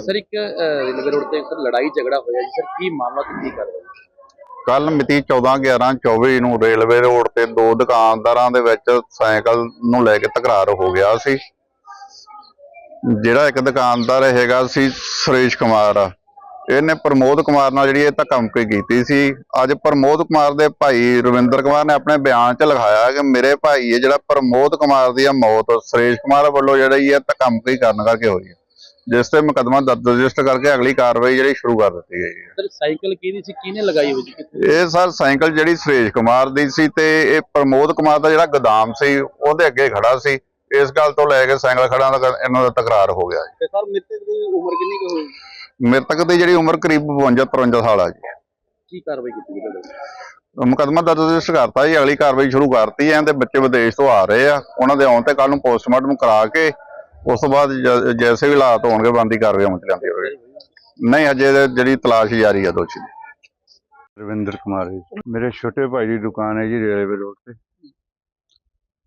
Sir, ਇੱਕ railway road ਤੇ ਇੱਕ ਲੜਾਈ ਝਗੜਾ ਹੋਇਆ ਜੀ। ਸਰ, ਕੀ ਮਾਮਲਾ ਤੇ ਕੀ ਕਰ ਰਹੇ ਕੱਲ ਮਿਤੀ 14/11/24 ਨੂੰ ਰੇਲਵੇ ਰੋਡ ਤੇ ਦੋ ਦੁਕਾਨਦਾਰਾਂ ਦੇ ਵਿੱਚ ਸਾਈਕਲ ਨੂੰ ਲੈ ਕੇ ਤਕਰਾਰ ਹੋ ਗਿਆ ਸੀ। ਜਿਹੜਾ ਇੱਕ ਦੁਕਾਨਦਾਰ ਹੈਗਾ ਸੀ ਸੁਰੇਸ਼ ਕੁਮਾਰ। ਇਹਨੇ ਪ੍ਰਮੋਦ ਕੁਮਾਰ ਨਾਲ ਜਿਹੜੀ ਇਹ ਧੱਕਾਮੁੱਕੀ ਕੀਤੀ ਸੀ। ਅੱਜ ਪ੍ਰਮੋਦ ਕੁਮਾਰ ਦੇ ਭਾਈ ਰਵਿੰਦਰ ਕੁਮਾਰ ਨੇ ਆਪਣੇ ਬਿਆਨ 'ਚ ਲਿਖਾਇਆ ਕਿ ਮੇਰੇ ਭਾਈ ਹੈ ਜਿਹੜਾ ਪ੍ਰਮੋਦ ਕੁਮਾਰ ਦੀ ਇਹ ਮੌਤ। ਸੁਰੇਸ਼ ਕੁਮਾਰ ਵੱਲੋਂ ਜਿਹੜੀ ਇਹ ਧੱਕਾਮੁੱਕੀ ਕਰਨ ਕਰਕੇ ਹੋਈ ਹੈ। ਜਿਸ ਤੇ ਮੁਕੱਦਮਾ ਦਰਜ ਰਜਿਸਟਰ ਕਰਕੇ ਅਗਲੀ ਕਾਰਵਾਈ ਜਿਹੜੀ ਸ਼ੁਰੂ ਕਰ ਦਿੱਤੀ ਗਈ ਹੈ। ਸਰ ਸਾਈਕਲ ਕਿਹਦੀ ਸੀ? ਕਿਹਨੇ ਲਗਾਈ ਹੋਈ ਜੀ ਕਿੱਥੇ? ਇਹ ਸਰ ਸਾਈਕਲ ਜਿਹੜੀ ਸੁਰੇਸ਼ ਕੁਮਾਰ ਦੀ ਸੀ ਤੇ ਇਹ ਪ੍ਰਮੋਦ ਕੁਮਾਰ ਦਾ ਜਿਹੜਾ ਗੋਦਾਮ ਸੀ ਉਹਦੇ ਅੱਗੇ ਖੜਾ ਸੀ। ਇਸ ਗੱਲ ਤੋਂ ਲੈ ਕੇ ਸਾਈਕਲ ਖੜਾ ਦਾ ਇਹਨਾਂ ਦਾ ਤਕਰਾਰ ਹੋ ਗਿਆ ਤੇ ਸਰ ਮ੍ਰਿਤਕ ਦੀ ਉਮਰ ਕਿੰਨੀ ਕੁ ਹੋਈ ਮ੍ਰਿਤਕ ਦੀ ਜਿਹੜੀ ਉਮਰ ਕਰੀਬ 52 53 ਸਾਲ ਆ ਜੀ। ਕੀ ਕਾਰਵਾਈ ਕੀਤੀ ਗਈ ਤੁਹਾਡੇ ਮੁਕੱਦਮਾ ਦਰਜ ਰਜਿਸਟਰ ਕਰਤਾ ਜੀ ਅਗਲੀ ਕਾਰਵਾਈ ਸ਼ੁਰੂ ਕਰਤੀ ਹੈ ਤੇ ਬੱਚੇ ਵਿਦੇਸ਼ ਤੋਂ ਆ ਰਹੇ ਆ। ਉਹਨਾਂ ਦੇ ਆਉਣ ਤੇ ਕੱਲ ਨੂੰ ਪੋਸਟਮਾਰਟਮ ਕਰਾ ਕੇ ਉਸ ਤੋਂ ਬਾਅਦ ਜ- ਜੈਸੇ ਵੀ ਹਾਲਾਤ ਹੋਣਗੇ, ਬੰਦੀ ਕਾਰਵਾਈ ਅਮਲ ਚ ਲਿਆਂਦੀ ਹੋਵੇਗੀ ਨਹੀਂ, ਅਜੇ ਤੇ ਜਿਹੜੀ ਤਲਾਸ਼ ਜਾਰੀ ਆ ਦੋਸ਼ੀ ਦੀ ਰਵਿੰਦਰ ਕੁਮਾਰ ਜੀ। ਮੇਰੇ ਛੋਟੇ ਭਾਈ ਦੀ ਦੁਕਾਨ ਹੈ ਜੀ, ਰੇਲਵੇ ਰੋਡ ਤੇ।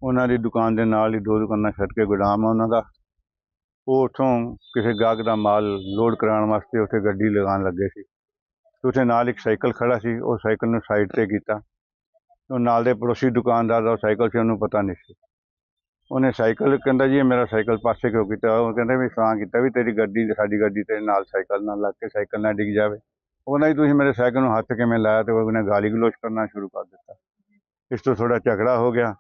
ਉਹਨਾਂ ਦੀ ਦੁਕਾਨ ਦੇ ਨਾਲ ਹੀ ਦੋ ਦੁਕਾਨਾਂ ਛੱਡ ਕੇ ਗੋਦਾਮ ਆ ਉਹਨਾਂ ਦਾ। ਉਹ ਉੱਥੋਂ ਕਿਸੇ ਗਾਹਕ ਦਾ ਮਾਲ ਲੋਡ ਕਰਾਉਣ ਵਾਸਤੇ ਉੱਥੇ ਗੱਡੀ ਲਗਾਉਣ ਲੱਗੇ ਸੀ। ਤੇ ਉੱਥੇ ਨਾਲ ਇੱਕ ਸਾਈਕਲ ਖੜਾ ਸੀ, ਉਹ ਸਾਈਕਲ ਨੂੰ ਸਾਈਡ ਤੇ ਕੀਤਾ। ਉਹ ਨਾਲ ਦੇ ਪੜੋਸੀ ਦੁਕਾਨਦਾਰ ਦਾ ਉਹ ਸਾਈਕਲ ਸੀ, ਉਹਨੂੰ ਪਤਾ ਨਹੀਂ ਸੀ। ਉਹਨੇ ਸਾਈਕਲ, ਕਹਿੰਦਾ ਜੀ ਇਹ ਮੇਰਾ ਸਾਈਕਲ ਪਾਸੇ ਕਿਉਂ ਕੀਤਾ? ਉਹ ਕਹਿੰਦਾ ਵੀ ਤਾਂ ਕੀਤਾ ਵੀ ਤੇਰੀ ਗੱਡੀ, ਸਾਡੀ ਗੱਡੀ ਤੇਰੇ ਨਾਲ ਸਾਈਕਲ ਨਾਲ ਲੱਗ ਕੇ ਸਾਈਕਲ ਨਾਲ ਡਿੱਗ ਜਾਵੇ। ਉਹਨਾਂ ਕਹਿੰਦਾ ਤੁਸੀਂ ਮੇਰੇ ਸਾਈਕਲ ਨੂੰ ਹੱਥ ਕਿਵੇਂ ਲਾਇਆ ਤੇ ਉਹਨੇ ਗਾਲੀ ਗਲੋਚ ਕਰਨਾ ਸ਼ੁਰੂ ਕਰ ਦਿੱਤਾ। ਇਸ ਤੋਂ ਥੋੜਾ ਝਗੜਾ ਹੋ ਗਿਆ।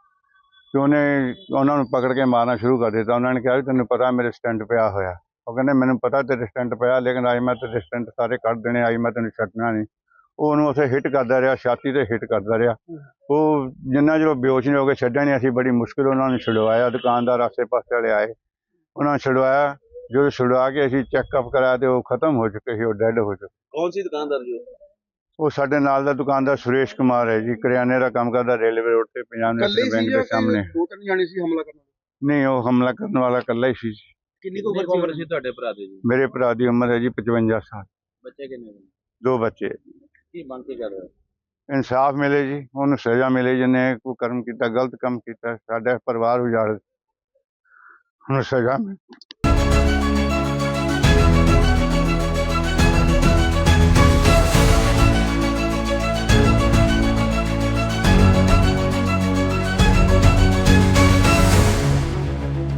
ਤੇ ਉਹਨੇ ਉਹਨਾਂ ਨੂੰ ਪਕੜ ਕੇ ਮਾਰਨਾ ਸ਼ੁਰੂ ਕਰ ਦਿੱਤਾ। ਉਹਨਾਂ ਨੇ ਕਿਹਾ ਵੀ ਤੈਨੂੰ ਪਤਾ ਮੇਰੇ ਸਟੈਂਡ ਪਿਆ ਹੋਇਆ। ਉਹ ਕਹਿੰਦੇ ਮੈਨੂੰ ਪਤਾ ਤੇਰੇ ਸਟੈਂਡ ਪਿਆ, ਲੇਕਿਨ ਅੱਜ ਮੈਂ ਤੇਰੇ ਸਟੈਂਡ ਸਾਰੇ ਕੱਢ ਦੇਣੇ, ਅੱਜ ਮੈਂ ਤੈਨੂੰ ਛੱਡਣਾ ਨਹੀਂ। ਉਹਨੂੰ ਉੱਥੇ ਹਿੱਟ ਕਰਦਾ ਰਿਹਾ ਛਾਤੀ ਤੇ ਹਿੱਟ ਕਰਦਾ ਰਿਹਾ। ਉਹ ਜਿੰਨਾ ਜਦੋਂ ਬੇਹੋਸ਼ ਨਹੀਂ ਹੋ ਕੇ ਛੱਡਿਆ ਨਹੀਂ ਅਸੀਂ ਬੜੀ ਮੁਸ਼ਕਿਲ ਉਹਨਾਂ ਨੂੰ ਛੁਡਵਾਇਆ ਦੁਕਾਨਦਾਰ ਆਸੇ ਪਾਸੇ ਵਾਲੇ ਆਏ। ਉਹਨਾਂ ਛੁਡਵਾਇਆ ਜਦੋਂ ਛੁਡਵਾ ਕੇ ਅਸੀਂ ਚੈੱਕਅਪ ਕਰਾਇਆ ਤੇ ਉਹ ਖਤਮ ਹੋ ਚੁੱਕੇ ਸੀ ਉਹ ਡੈੱਡ ਹੋ ਚੁੱਕੇ। ਕੌਣ ਸੀ ਦੁਕਾਨਦਾਰ ਜੀ ਉਹ? ਸਾਡੇ ਨਾਲ ਦਾ ਦੁਕਾਨਦਾਰ ਸੁਰੇਸ਼ ਕੁਮਾਰ ਹੈ ਜੀ ਕਰਿਆਨੇ ਦਾ ਕੰਮ ਕਰਦਾ ਰੇਲਵੇ ਰੋਡ ਤੇ ਪੰਜਾਬ ਨੈਸ਼ਨਲ ਬੈਂਕ ਦੇ ਸਾਹਮਣੇ। ਦੋ ਤਿੰਨ ਜਾਣੇ ਸੀ ਹਮਲਾ ਕਰਨ ਨਹੀਂ ਉਹ ਹਮਲਾ ਕਰਨ ਵਾਲਾ ਇਕੱਲਾ ਹੀ ਸੀ ਜੀ। ਕਿੰਨੀ ਕੁ ਉਮਰ ਸੀ ਤੁਹਾਡੇ ਭਰਾ ਦੀ ਜੀ? ਮੇਰੇ ਭਰਾ ਦੀ ਉਮਰ ਹੈ ਜੀ 55 ਸਾਲ। ਬੱਚੇ ਕਿੰਨੇ ਨੇ? ਦੋ ਬੱਚੇ। ਕੀ ਮੰਗ ਕੇ ਕਰ ਰਹੇ ਹੋ? ਇਨਸਾਫ ਮਿਲੇ ਜੀ, ਉਹਨੂੰ ਸਜ਼ਾ ਮਿਲੇ ਜਿਹਨੇ ਕੋਈ ਕਰਮ ਕੀਤਾ, ਗਲਤ ਕੰਮ ਕੀਤਾ, ਸਾਡਾ ਪਰਿਵਾਰ ਉਜਾੜ ਉਹਨੂੰ ਸਜ਼ਾ ਮਿਲੇ।